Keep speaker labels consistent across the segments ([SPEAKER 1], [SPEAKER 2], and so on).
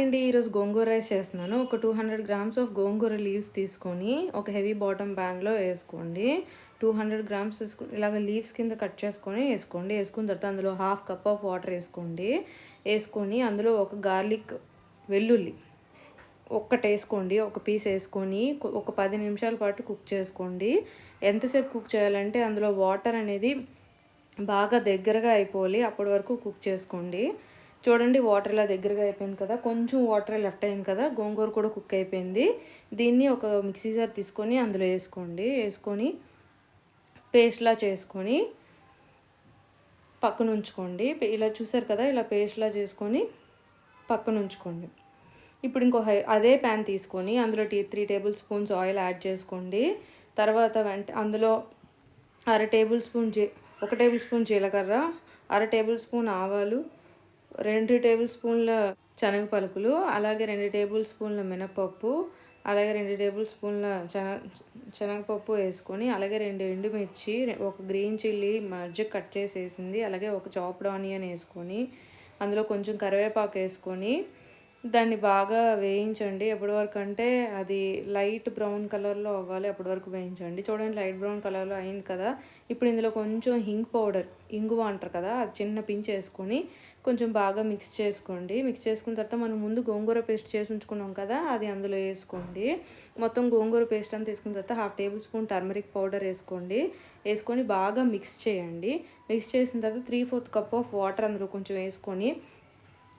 [SPEAKER 1] అండి ఈరోజు గోంగూర రైస్ చేస్తున్నాను. ఒక two hundred grams of gongura leaves తీసుకొని ఒక హెవీ బాటమ్ ప్యాన్లో వేసుకోండి. టూ హండ్రెడ్ గ్రామ్స్ వేసుకుని ఇలాగ లీవ్స్ కింద కట్ చేసుకొని వేసుకోండి. వేసుకున్న తర్వాత అందులో హాఫ్ కప్ ఆఫ్ వాటర్ వేసుకోండి. వేసుకొని అందులో ఒక గార్లిక్ వెల్లుల్లి ఒక్కటి వేసుకోండి. ఒక పీస్ వేసుకొని ఒక పది నిమిషాల పాటు కుక్ చేసుకోండి. ఎంతసేపు కుక్ చేయాలంటే అందులో వాటర్ అనేది బాగా దగ్గరగా అయిపోవాలి. అప్పటి వరకు కుక్ చేసుకోండి. చూడండి వాటర్ ఇలా దగ్గరగా అయిపోయింది కదా. కొంచెం వాటర్ లెఫ్ట్ అయింది కదా. గోంగూర కూడా కుక్ అయిపోయింది. దీన్ని ఒక మిక్సీ జార్ తీసుకొని అందులో వేసుకోండి. వేసుకొని పేస్ట్లా చేసుకొని పక్కన ఉంచుకోండి. ఇలా చూసారు కదా ఇలా పేస్ట్లా చేసుకొని పక్కన ఉంచుకోండి. ఇప్పుడు ఇంకో హై అదే ప్యాన్ తీసుకొని అందులో టీ three tablespoons oil add చేసుకోండి. తర్వాత వెంట అందులో అర టేబుల్ స్పూన్ జీ ఒక టేబుల్ స్పూన్ జీలకర్ర అర టేబుల్ స్పూన్ ఆవాలు రెండు టేబుల్ స్పూన్ల శనగ పలుకులు అలాగే రెండు టేబుల్ స్పూన్ల మినపప్పు అలాగే రెండు టేబుల్ స్పూన్ల శన శనగపప్పు వేసుకొని అలాగే రెండు ఎండుమిర్చి ఒక గ్రీన్ చిల్లీ మధ్య కట్ చేసేసింది అలాగే ఒక చాప్డ్ ఆనియన్ వేసుకొని అందులో కొంచెం కరివేపాకు వేసుకొని దాన్ని బాగా వేయించండి. ఎప్పటి వరకు అంటే అది లైట్ బ్రౌన్ కలర్లో అవ్వాలి అప్పటి వరకు వేయించండి. చూడండి లైట్ బ్రౌన్ కలర్లో అయింది కదా. ఇప్పుడు ఇందులో కొంచెం హింగ్ పౌడర్ ఇంగువ అంటారు కదా అది చిన్న పించ్ వేసుకొని కొంచెం బాగా మిక్స్ చేసుకోండి. మిక్స్ చేసుకున్న తర్వాత మనం ముందు గోంగూర పేస్ట్ చేసి ఉంచుకున్నాం కదా అది అందులో వేసుకోండి. మొత్తం గోంగూర పేస్ట్ అంతా వేసుకున్న తర్వాత half tablespoon turmeric powder వేసుకోండి. వేసుకొని బాగా మిక్స్ చేయండి. మిక్స్ చేసిన తర్వాత three fourth cup of water అందులో కొంచెం వేసుకొని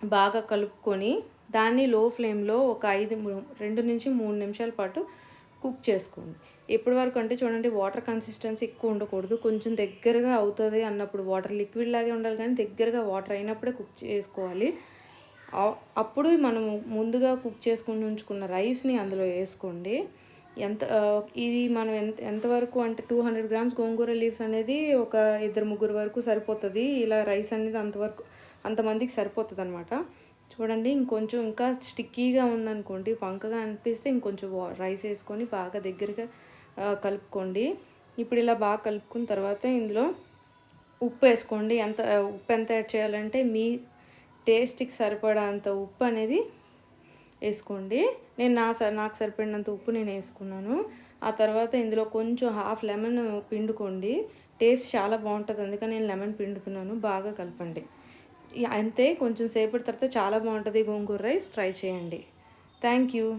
[SPEAKER 1] బాగా కలుపుకొని దాన్ని లో ఫ్లేమ్లో ఒక ఐదు రెండు నుంచి మూడు నిమిషాల పాటు కుక్ చేసుకోండి. ఎప్పటి వరకు అంటే చూడండి వాటర్ కన్సిస్టెన్సీ ఎక్కువ ఉండకూడదు. కొంచెం దగ్గరగా అవుతుంది అన్నప్పుడు వాటర్ లిక్విడ్ లాగే ఉండాలి కానీ దగ్గరగా వాటర్ అయినప్పుడే కుక్ చేసుకోవాలి. అప్పుడు మనం ముందుగా కుక్ చేసుకుని ఉంచుకున్న రైస్ని అందులో వేసుకోండి. ఎంత ఇది మనం ఎంత ఎంతవరకు అంటే two hundred grams gongura leaves అనేది ఒక ఇద్దరు ముగ్గురు వరకు సరిపోతుంది. ఇలా రైస్ అనేది అంతవరకు అంతమందికి సరిపోతుంది అనమాట చూడండి ఇంకొంచెం ఇంకా స్టిక్కీగా ఉందనుకోండి పంకగా అనిపిస్తే ఇంకొంచెం రైస్ వేసుకొని బాగా దగ్గరగా కలుపుకోండి. ఇప్పుడు ఇలా బాగా కలుపుకున్న తర్వాత ఇందులో ఉప్పు వేసుకోండి. ఎంత ఉప్పు ఎంత యాడ్ చేయాలంటే మీ టేస్ట్కి సరిపడా అంత ఉప్పు అనేది వేసుకోండి. నేను నా స నాకు సరిపడినంత ఉప్పు నేను వేసుకున్నాను. ఆ తర్వాత ఇందులో కొంచెం హాఫ్ లెమన్ పిండుకోండి. టేస్ట్ చాలా బాగుంటుంది అందుకని నేను లెమన్ పిండుతున్నాను. బాగా కలపండి. అంతే. కొంచెం సేపటి తర్వాత చాలా బాగుంటుంది గోంగూర రైస్. ట్రై చేయండి. Thank you